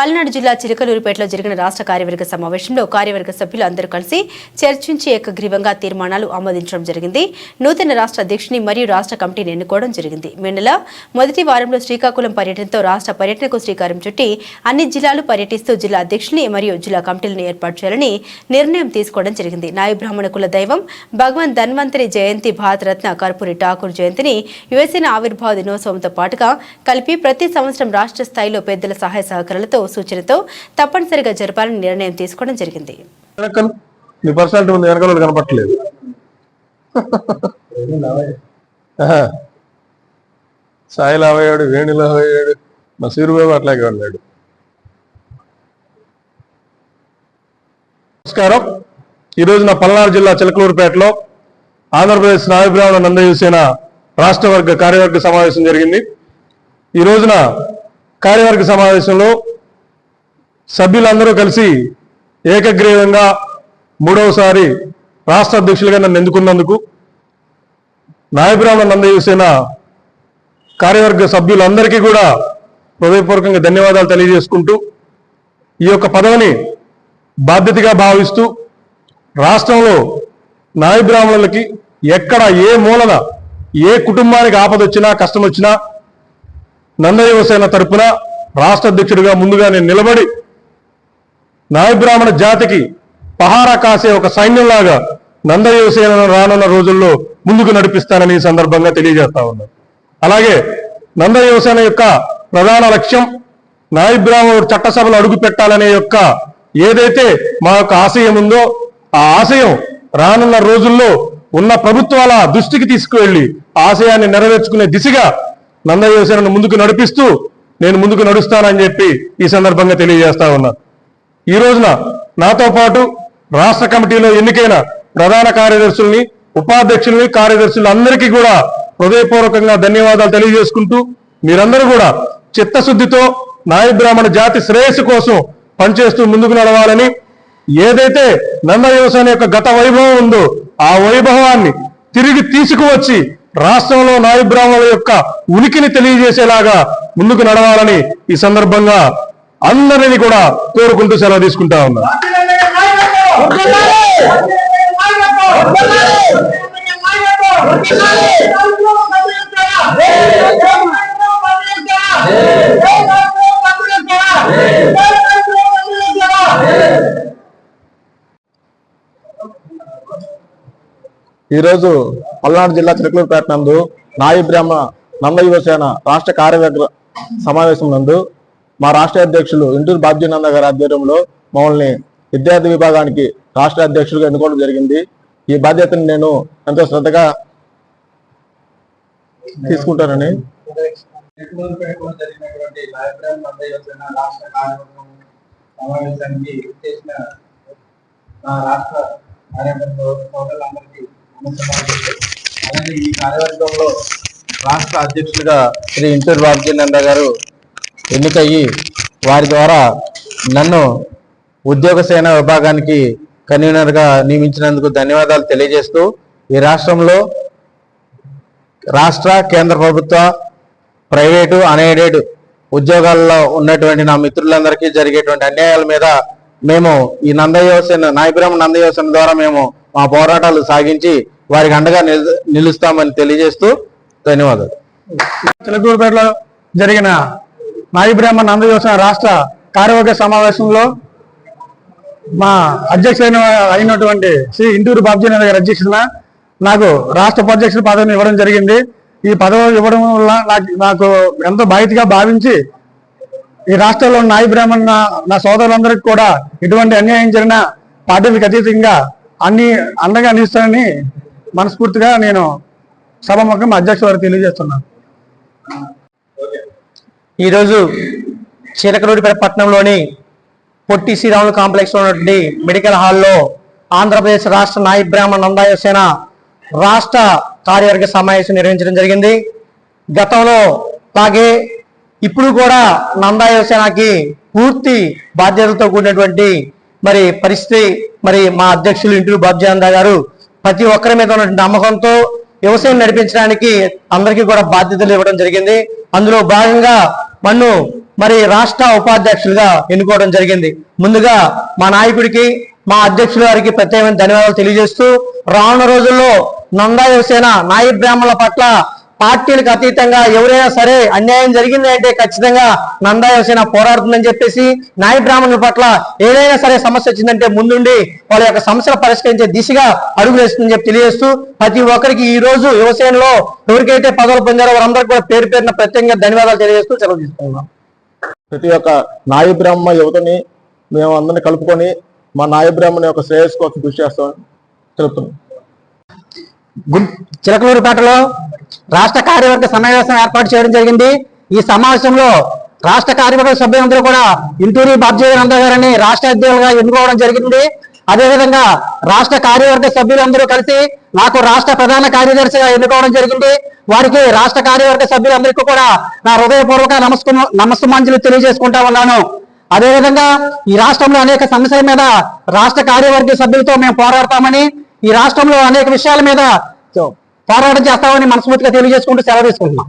పల్నాడు జిల్లా చిలకలూరుపేటలో జరిగిన రాష్ట్ర కార్యవర్గ సమావేశంలో కార్యవర్గ సభ్యులు అందరూ కలిసి చర్చించి ఏకగ్రీవంగా తీర్మానాలు ఆమోదించడం జరిగింది. నూతన రాష్ట్ర అధ్యక్షుని మరియు రాష్ట్ర కమిటీని ఎన్నుకోవడం జరిగింది. మే నెల మొదటి వారంలో శ్రీకాకుళం పర్యటనతో రాష్ట్ర పర్యటనకు శ్రీకారం చుట్టి అన్ని జిల్లాలు పర్యటిస్తూ జిల్లా అధ్యక్షుని మరియు జిల్లా కమిటీలను ఏర్పాటు చేయాలని నిర్ణయం తీసుకోవడం జరిగింది. నాయ బ్రాహ్మణ కుల దైవం భగవాన్ ధన్వంతరి జయంతి భారతరత్న కర్పూరి ఠాకూర్ జయంతిని యువసేన ఆవిర్భావ దినోత్సవంతో పాటుగా కలిపి ప్రతి సంవత్సరం రాష్ట్ర స్థాయిలో పెద్దల సహాయ సహకారాలతో సూచనతో తప్పనిసరిగా జరపాలని నిర్ణయం తీసుకోవడం జరిగింది. వెనకలు నీ పర్సనాలిటీ ఉంది వెనకాల వాళ్ళు కనపట్లేదు ఆహా. సాయిలో అవయ్యాడు వేణులో మా సూర్యబాబు అట్లాగే ఉన్నాడు. నమస్కారం. ఈరోజు నా పల్నాడు జిల్లా చిలకలూరుపేటలో ఆంధ్రప్రదేశ్ నాయబ్రాహ్మణ నందయూసేన రాష్ట్ర వర్గ కార్యవర్గ సమావేశం జరిగింది. ఈ రోజున కార్యవర్గ సమావేశంలో సభ్యులందరూ కలిసి ఏకగ్రీవంగా మూడవసారి రాష్ట్ర అధ్యక్షులుగా నన్ను ఎందుకున్నందుకు నాయబ్రాహ్మణ నందయూసేన కార్యవర్గ సభ్యులందరికీ కూడా హృదయపూర్వకంగా ధన్యవాదాలు తెలియజేసుకుంటూ ఈ యొక్క పదవిని బాధ్యతగా భావిస్తూ రాష్ట్రంలో నాయబ్రాహ్మణులకి ఎక్కడ ఏ మూలన ఏ కుటుంబానికి ఆపద వచ్చినా కష్టం వచ్చినా నందయోసేన తరపున రాష్ట్ర అధ్యక్షుడిగా ముందుగా నేను నిలబడి నాయబ్రాహ్మణ జాతికి పహారా కాసే ఒక సైన్యంలాగా నందయోసేనను రానున్న రోజుల్లో ముందుకు నడిపిస్తానని ఈ సందర్భంగా తెలియజేస్తా ఉన్నాను అలాగే నందయోసేన యొక్క ప్రధాన లక్ష్యం నాయబ్రాహ్మణుడు చట్టసభలో అడుగు పెట్టాలనే యొక్క ఏదైతే మా యొక్క ఆశయం ఉందో ఆ ఆశయం రానున్న రోజుల్లో ఉన్న ప్రభుత్వాల దృష్టికి తీసుకువెళ్ళి ఆశయాన్ని నెరవేర్చుకునే దిశగా నందయోసేనను ముందుకు నడిపిస్తూ నేను ముందుకు నడుస్తానని చెప్పి ఈ సందర్భంగా తెలియజేస్తా ఉన్నాను ఈ రోజున నాతో పాటు రాష్ట్ర కమిటీలో ఎన్నికైన ప్రధాన కార్యదర్శుల్ని ఉపాధ్యక్షుల్ని కార్యదర్శులు అందరికీ కూడా హృదయపూర్వకంగా ధన్యవాదాలు తెలియజేసుకుంటూ మీరందరూ కూడా చిత్తశుద్ధితో నాయ బ్రాహ్మణ జాతి శ్రేయస్సు కోసం పనిచేస్తూ ముందుకు నడవాలని ఏదైతే నంద వ్యవసాయం యొక్క గత వైభవం ఉందో ఆ వైభవాన్ని తిరిగి తీసుకువచ్చి రాష్ట్రంలో నాయ బ్రాహ్మణుల యొక్క ఉనికిని తెలియజేసేలాగా ముందుకు నడవాలని ఈ సందర్భంగా అందరినీ కూడా కోరుకుంటూ సెలవు తీసుకుంటా ఉన్నా. ఈరోజు పల్నాడు జిల్లా చిలకలూరుపేట నందు నాయి బ్రహ్మ నంద యువసేన రాష్ట్ర కార్యవర్గ సమావేశం నందు మా రాష్ట్ర అధ్యక్షులు ఇంటూరు బాబ్జీనంద గారి ఆధ్వర్యంలో మమ్మల్ని విద్యార్థి విభాగానికి రాష్ట్ర అధ్యక్షులుగా ఎన్నుకోవడం జరిగింది. ఈ బాధ్యతను నేను ఎంతో శ్రద్ధగా తీసుకుంటానని. రాష్ట్ర సమావేశానికి చేసిన నా రాష్ట్ర కార్యవర్గ సోదరులందరికీ అలాగే ఈ కార్యవర్గంలో రాష్ట్ర అధ్యక్షులుగా శ్రీ ఇంటూరు బాబుజీనంద గారు ఎన్నికయ్యి వారి ద్వారా నన్ను ఉద్యోగ సేన విభాగానికి కన్వీనర్గా నియమించినందుకు ధన్యవాదాలు తెలియజేస్తూ ఈ రాష్ట్రంలో రాష్ట్ర కేంద్ర ప్రభుత్వ ప్రైవేటు అన్ఎయిడెడ్ ఉద్యోగాల్లో ఉన్నటువంటి నా మిత్రులందరికీ జరిగేటువంటి అన్యాయాల మీద మేము ఈ నందయోసన నాయపురం నందయోసన ద్వారా మేము మా పోరాటాలు సాగించి వారికి అండగా నిలు- నిలుస్తామని తెలియజేస్తూ ధన్యవాదాలు. చిలకూరుపేటలో జరిగిన నాయి బ్రహ్మ నందయోసన రాష్ట్ర కార్యవర్గ సమావేశంలో మా అధ్యక్షులైన అయినటువంటి శ్రీ ఇంటూరు బాబ్జీనాథ్ గారి అధ్యక్షుడిన నాకు రాష్ట్ర ఉపాధ్యక్షుల పదవిని ఇవ్వడం జరిగింది. ఈ పదవి ఇవ్వడం వల్ల నాకు నాకు ఎంతో బాధ్యతగా భావించి ఈ రాష్ట్రంలో ఉన్న బ్రాహ్మణ నా- సోదరులందరికీ కూడా ఎటువంటి అన్యాయం జరిగినా పార్టీలకు అతీతంగా అన్ని అండగా నిలుస్తానని మనస్ఫూర్తిగా నేను సభముఖం అధ్యక్షుల వారికి తెలియజేస్తున్నాను. ఈరోజు చీలకలూరిపేట పట్టణంలోని పొట్టి శ్రీరాములు కాంప్లెక్స్లో ఉన్నటువంటి మెడికల్ హాల్లో ఆంధ్రప్రదేశ్ రాష్ట్ర నాయ బ్రాహ్మణ నందాయ సేన రాష్ట్ర కార్యవర్గ సమావేశం నిర్వహించడం జరిగింది. గతంలో లాగే ఇప్పుడు కూడా నందాయ సేనకి పూర్తి బాధ్యతలతో కూడినటువంటి మరి పరిస్థితి మరి మా అధ్యక్షులు ఇంటూరు బాబ్జానంద గారు ప్రతి ఒక్కరి మీద ఉన్నటువంటి నమ్మకంతో వ్యవసాయం నడిపించడానికి అందరికీ కూడా బాధ్యతలు ఇవ్వడం జరిగింది. అందులో భాగంగా మన్ను మరి రాష్ట్ర ఉపాధ్యక్షులుగా ఎన్నుకోవడం జరిగింది. ముందుగా మా నాయకుడికి మా అధ్యక్షుల వారికి ప్రత్యేకమైన ధన్యవాదాలు తెలియజేస్తూ రానున్న రోజుల్లో నందా యువసేన నాయి బ్రాహ్మణుల పట్ల పార్టీలకు అతీతంగా ఎవరైనా సరే అన్యాయం జరిగింది అంటే ఖచ్చితంగా నందా యువసేన పోరాడుతుందని చెప్పేసి నాయ బ్రాహ్మణుల పట్ల ఏదైనా సరే సమస్య వచ్చిందంటే ముందుండి వాళ్ళ యొక్క సమస్యలు పరిష్కరించే దిశగా అడుగులు వేస్తుందని చెప్పి తెలియజేస్తూ ప్రతి ఒక్కరికి ఈ రోజు యువసేనలో ఎవరికైతే పదవులు పొందారో వారందరికీ కూడా పేరు పేరున ప్రత్యేకంగా ధన్యవాదాలు తెలియజేస్తూ సెలవు తీసుకున్నాం ప్రతి ఒక్క నాయ బ్రాహ్మణ యువతని మేము అందరిని కలుపుకొని మా నాయ బ్రాహ్మణ యొక్క శ్రేయస్సు కోసం కృషి చేస్తామని తెలుపుతున్నాం. చిలకలూరుపేటలో రాష్ట్ర కార్యవర్గ సమావేశం ఏర్పాటు చేయడం జరిగింది. ఈ సమావేశంలో రాష్ట్ర కార్యవర్గ సభ్యులందరూ కూడా ఇంటూరి బాబ్జీవనంద గారిని రాష్ట్ర అధ్యక్షులుగా ఎన్నుకోవడం జరిగింది. అదేవిధంగా రాష్ట్ర కార్యవర్గ సభ్యులందరూ కలిసి నాకు రాష్ట్ర ప్రధాన కార్యదర్శిగా ఎన్నుకోవడం జరిగింది. వారికి రాష్ట్ర కార్యవర్గ సభ్యులందరికీ కూడా నా హృదయపూర్వక నమస్కు నమస్సుమాంజలు తెలియజేసుకుంటా ఉన్నాను. అదేవిధంగా ఈ రాష్ట్రంలో అనేక సమస్యల మీద రాష్ట్ర కార్యవర్గ సభ్యులతో మేము పోరాడతామని ఈ రాష్ట్రంలో అనేక విషయాల మీద పోరాటం చేస్తామని మనస్ఫూర్తిగా తెలియజేసుకుంటూ సెలవు తీసుకుంటున్నాం.